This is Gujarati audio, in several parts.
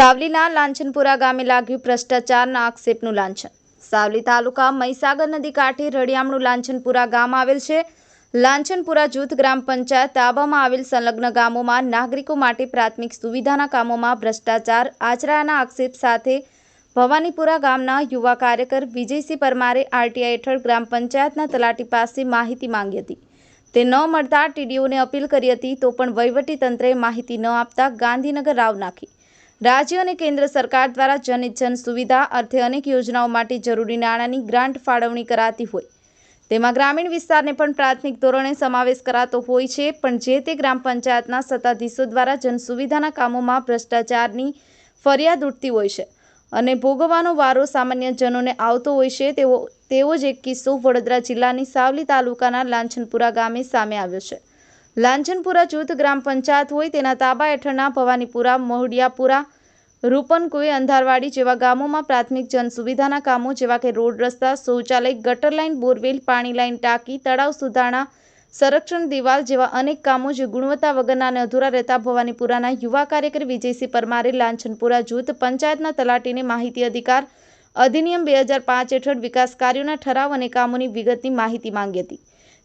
સાવલીના લાંછનપુરા ગામે લાગ્યું ભ્રષ્ટાચારના આક્ષેપનું લાંછન. સાવલી તાલુકા મહીસાગર નદી કાંઠે રળિયામણું લાંછનપુરા ગામ આવેલ છે. લાંછનપુરા જૂથ ગ્રામ પંચાયત તાબામાં આવેલ સંલગ્ન ગામોમાં નાગરિકો માટે પ્રાથમિક સુવિધાના કામોમાં ભ્રષ્ટાચાર આચરાયાના આક્ષેપ સાથે ભવાનીપુરા ગામના યુવા કાર્યકર વિજયસિંહ પરમારે આરટીઆઈ હેઠળ ગ્રામ પંચાયતના તલાટી પાસે માહિતી માંગી હતી. તે ન મળતા ટીડીઓને અપીલ કરી હતી તો પણ વહીવટી તંત્રએ માહિતી ન આપતા ગાંધીનગર રાવ નાખી. રાજ્ય અને કેન્દ્ર સરકાર દ્વારા જનજન સુવિધા અર્થે અનેક યોજનાઓ માટે જરૂરી નાણાંની ગ્રાન્ટ ફાળવણી કરાતી હોય. તેમાં ગ્રામીણ વિસ્તારને પણ પ્રાથમિક ધોરણે સમાવેશ કરાતો હોય છે, પણ જે તે ગ્રામ પંચાયતના સત્તાધીશો દ્વારા જનસુવિધાના કામોમાં ભ્રષ્ટાચારની ફરિયાદ ઉઠતી હોય છે અને ભોગવવાનો વારો સામાન્ય જનોને આવતો હોય છે, તેવો તેવો જ એક કિસ્સો વડોદરા જિલ્લાની સાવલી તાલુકાના લાંછનપુરા ગામે સામે આવ્યો છે. લાંછનપુરા જૂથ ગ્રામ પંચાયત હોય તેના તાબા હેઠળના ભવાનીપુરા, મોહડિયાપુરા, રૂપનકુએ અંધારવાડી જેવા ગામોમાં પ્રાથમિક જનસુવિધાના કામો જેવા કે રોડ રસ્તા, શૌચાલય, ગટર લાઇન, બોરવેલ, પાણી લાઇન ટાંકી, તળાવ સુધારણા, સંરક્ષણ દિવાલ જેવા અનેક કામો જે ગુણવત્તા વગરના અને અધૂરા રહેતા ભવાનીપુરાના યુવા કાર્યકર વિજયસિંહ પરમારે લાંછનપુરા જૂથ પંચાયતના તલાટીને માહિતી અધિકાર અધિનિયમ બે હજાર પાંચ હેઠળ વિકાસ કાર્યોના ઠરાવ અને કામોની વિગતની માહિતી માંગી હતી.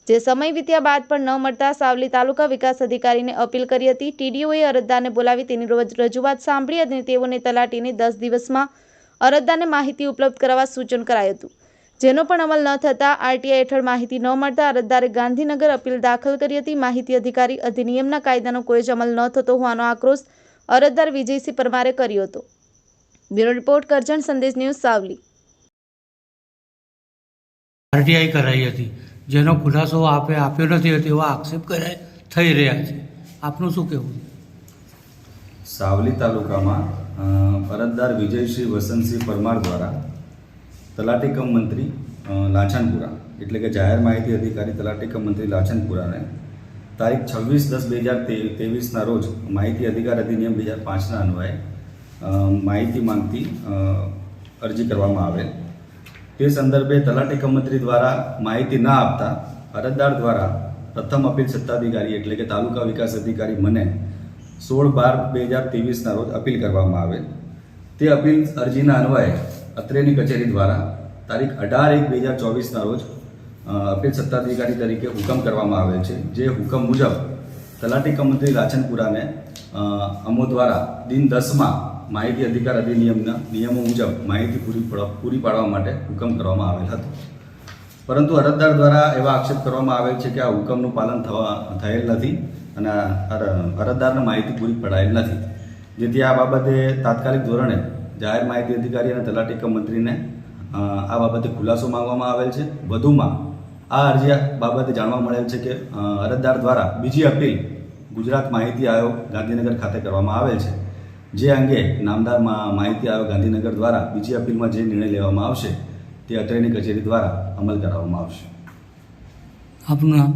જે સમય વીત્યા બાદ પણ ન મળતા સાવલી તાલુકા વિકાસ અધિકારીને અપીલ કરી હતી. ટીડીઓએ અરજદારને બોલાવી તેની રજૂઆત સાંભળી અને તેઓને તલાટીને દસ દિવસમાં અરજદારને માહિતી ઉપલબ્ધ કરાવવા સૂચન કરાયું હતું. જેનો પણ અમલ ન થતાં આરટીઆઈ હેઠળ માહિતી ન મળતા અરજદારે ગાંધીનગર અપીલ દાખલ કરી હતી. માહિતી અધિકારી અધિનિયમના કાયદાનો કોઈ જ અમલ ન થતો હોવાનો આક્રોશ અરજદાર વિજયસિંહ પરમારે કર્યો હતો. બ્યુરો રિપોર્ટ, કરજણ, સંદેશ ન્યૂઝ સાવલી. આરટીઆઈ કરાઈ હતી. જેનો ખુલાસો આપે આપ્યો નથી તેવા આક્ષેપ કરે, થઈ રહ્યા છે. આપનું શું કહેવું? સાવલી તાલુકામાં અરજદાર વિજયશ્રી વસંતસિંહ પરમાર દ્વારા તલાટી કમ મંત્રી લાછનપુરા, એટલે કે જાહેર માહિતી અધિકારી તલાટી કમ મંત્રી લાછનપુરાને તારીખ છવ્વીસ દસ બે હજાર ત્રેવીસના રોજ માહિતી અધિકાર અધિનિયમ બે હજાર પાંચના અન્વયે માહિતી માંગતી અરજી કરવામાં આવેલ. તે સંદર્ભે તલાટી કમંત્રી દ્વારા માહિતી ના આપતા અરજદાર દ્વારા પ્રથમ અપીલ સત્તાધિકારી એટલે કે તાલુકા વિકાસ અધિકારી મને સોળ બાર બે હજાર ત્રેવીસના રોજ અપીલ કરવામાં આવેલ. તે અપીલ અરજીના અન્વયે અત્રેની કચેરી દ્વારા તારીખ અઢાર એક બે હજાર ચોવીસના રોજ અપીલ સત્તાધિકારી તરીકે હુકમ કરવામાં આવેલ છે. જે હુકમ મુજબ તલાટી કમંત્રી રાચનપુરાને અમો દ્વારા દિન દસમાં માહિતી અધિકાર અધિનિયમના નિયમો મુજબ માહિતી પૂરી પૂરી પાડવા માટે હુકમ કરવામાં આવેલ હતો. પરંતુ અરજદાર દ્વારા એવા આક્ષેપ કરવામાં આવેલ છે કે આ હુકમનું પાલન થવા, થયેલ નથી અને અરજદારને માહિતી પૂરી પડાયેલ નથી. જેથી આ બાબતે તાત્કાલિક ધોરણે જાહેર માહિતી અધિકારી અને તલાટી કમ મંત્રીને આ બાબતે ખુલાસો માંગવામાં આવેલ છે. વધુમાં આ અરજી બાબતે જાણવા મળેલ છે કે અરજદાર દ્વારા બીજી અપીલ ગુજરાત માહિતી આયોગ ગાંધીનગર ખાતે કરવામાં આવેલ છે. જે અંગે નામદાર માહિતી આયોગ ગાંધીનગર દ્વારા બીજી અપીલમાં જે નિર્ણય લેવામાં આવશે તે અત્રેની કચેરી દ્વારા અમલ કરાવવામાં આવશે. આપનું નામ?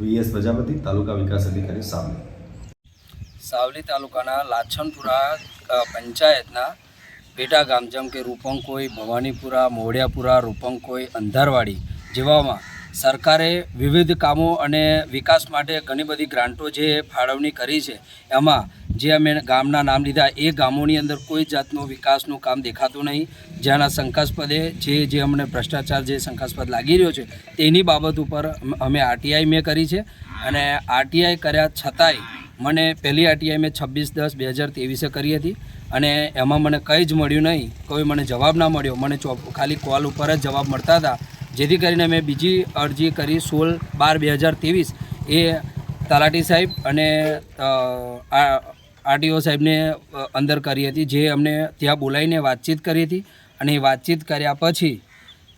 વીએસ પ્રજાપતિ તાલુકા વિકાસ અધિકારી સાવલી. સાવલી તાલુકાના લાછનપુરા પંચાયતના પેટા ગામ જેમ કે રૂપંકોઈ ભવાનીપુરા મોડિયાપુરા રૂપંકોઈ અંધારવાડી જેવામાં સરકારે વિવિધ કામો અને વિકાસ માટે ઘણી બધી ગ્રાન્ટો જે ફાળવણી કરી છે એમાં જે અમે ગામના નામ લીધા, એ ગામોની અંદર કોઈ જાતનું વિકાસનું કામ દેખાતું નહીં. જેના શંકાસ્પદે જે જે અમને ભ્રષ્ટાચાર જે શંકાસ્પદ લાગી રહ્યો છે, તેની બાબત ઉપર અમે આરટીઆઈ મેં કરી છે. અને આરટીઆઈ કર્યા છતાંય મને પહેલી આરટીઆઈ મેં છવ્વીસ દસ બે હજાર ત્રેવીસે કરી હતી. અને એમાં મને કંઈ જ મળ્યું નહીં. કોઈ મને જવાબ ના મળ્યો. મને ખાલી કોલ ઉપર જ જવાબ મળતા હતા. જેથી કરીને મેં બીજી અરજી કરી સોળ બાર બે હજાર ત્રેવીસ એ તલાટી સાહેબ અને આરટીઓ સાહેબને અંદર કરી હતી, જે અમને ત્યાં બોલાવીને વાતચીત કરી હતી અને એ વાતચીત કર્યા પછી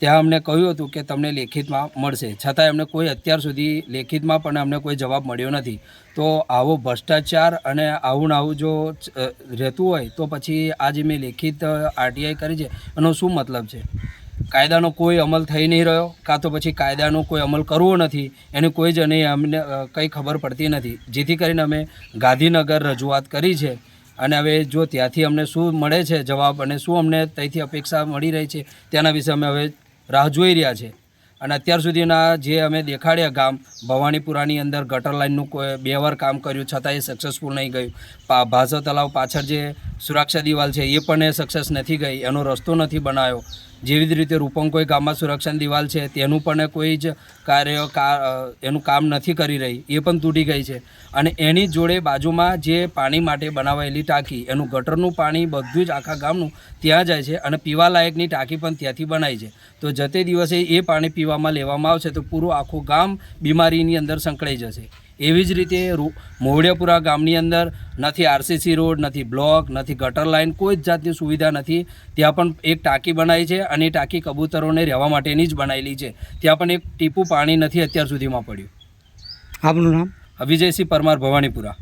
ત્યાં અમને કહ્યું હતું કે તમને લેખિતમાં મળશે. છતાંય અમને કોઈ અત્યાર સુધી લેખિતમાં પણ અમને કોઈ જવાબ મળ્યો નથી. તો આવો ભ્રષ્ટાચાર અને આવું ને આવું જો રહેતું હોય તો પછી આ જે મેં લેખિત આરટીઆઈ કરી છે. એનો શું મતલબ છે? કાયદાનો કોઈ અમલ થઈ નહીં રહ્યો, કાં તો પછી કાયદાનો કોઈ અમલ કરવો નથી, એની કોઈ જ નહીં અમને કંઈ ખબર પડતી નથી. જેથી કરીને અમે ગાંધીનગર રજૂઆત કરી છે અને હવે જો ત્યાંથી અમને શું મળે છે જવાબ અને શું અમને ત્યાંથી અપેક્ષા મળી રહી છે, તેના વિશે અમે હવે રાહ જોઈ રહ્યા છે. અને અત્યાર સુધીના જે અમે દેખાડ્યા ગામ, ભવાનીપુરાની અંદર ગટર લાઇનનું કોઈ બે વાર કામ કર્યું, છતાં એ સક્સેસફુલ નહીં ગયું. ભાસો તલાવ પાછળ જે સુરક્ષા દિવાલ છે, એ પણ એ સક્સેસ નથી ગઈ, એનો રસ્તો નથી બનાવ્યો. જેવી જ રીતે રૂપંકોઈ ગામમાં સુરક્ષા દિવાલ છે, તેનું પણ કોઈ જ કાર્ય એનું કામ નથી કરી રહી, એ પણ તૂટી ગઈ છે. અને એની જોડે બાજુમાં જે પાણી માટે બનાવાયેલી ટાંકી, એનું ગટરનું પાણી બધું જ આખા ગામનું ત્યાં જાય છે અને પીવાલાયકની ટાંકી પણ ત્યાંથી બનાવી છે. તો જતે દિવસે એ પાણી પીવામાં લેવામાં આવશે તો પૂરું આખું ગામ બીમારીની અંદર સંકળાઈ જશે. એવી જ રીતે મોવડિયાપુરા ગામની અંદર નથી આરસીસી રોડ નથી બ્લોક નથી ગટર લાઇન કોઈ જ જાતની સુવિધા નથી. ત્યાં પણ એક ટાંકી બનાવી છે અને એ ટાંકી કબૂતરોને રહેવા માટેની જ બનાવેલી છે. ત્યાં પણ એક ટીપું પાણી નથી અત્યાર સુધીમાં પડ્યું. આપનું નામ? વિજયસિંહ પરમાર ભવાનીપુરા.